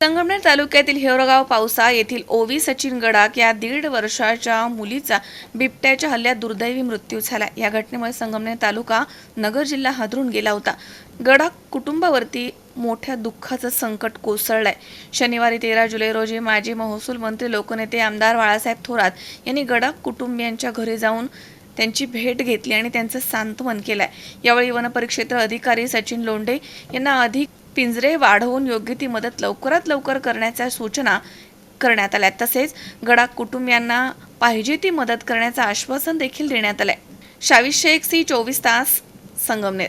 संगमनेर तालुक्यातील हेवरगाव पावसा येथील ओवी सचिन गडाक या दीड वर्षाच्या मुलीचा बिबट्याच्या हल्ल्यात दुर्दैवी मृत्यू झाला. या घटनेमुळे संगमनेर तालुका नगर जिल्हा हादरून गेला होता. गडाक कुटुंबावरती मोठ्या दुःखाचं संकट कोसळलं आहे शनिवारी तेरा जुलै रोजी माजी महसूल मंत्री लोकनेते आमदार बाळासाहेब थोरात यांनी गडाख कुटुंबियांच्या घरी जाऊन त्यांची भेट घेतली आणि त्यांचं सांत्वन आहे यावेळी वनपरिक्षेत्र अधिकारी सचिन लोंढे यांना अधिक पिंजरे वाढवून योग्य ती मदत लवकरात लवकर करण्याच्या सूचना करण्यात आल्या. तसेच गडाक कुटुंबियांना पाहिजे ती मदत करण्याचं आश्वासन देखील देण्यात आलंय. शावी शेख सी चोवीस तास संगमनेर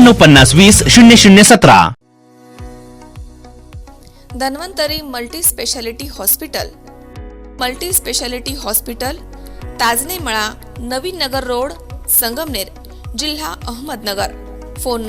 पन्नास वीस शून्य शून्य सतरा. Dhanvantari multi speciality hospital. Multi speciality hospital Tajane Mala नवीन नगर रोड संगमनेर जिल्हा अहमदनगर. फोन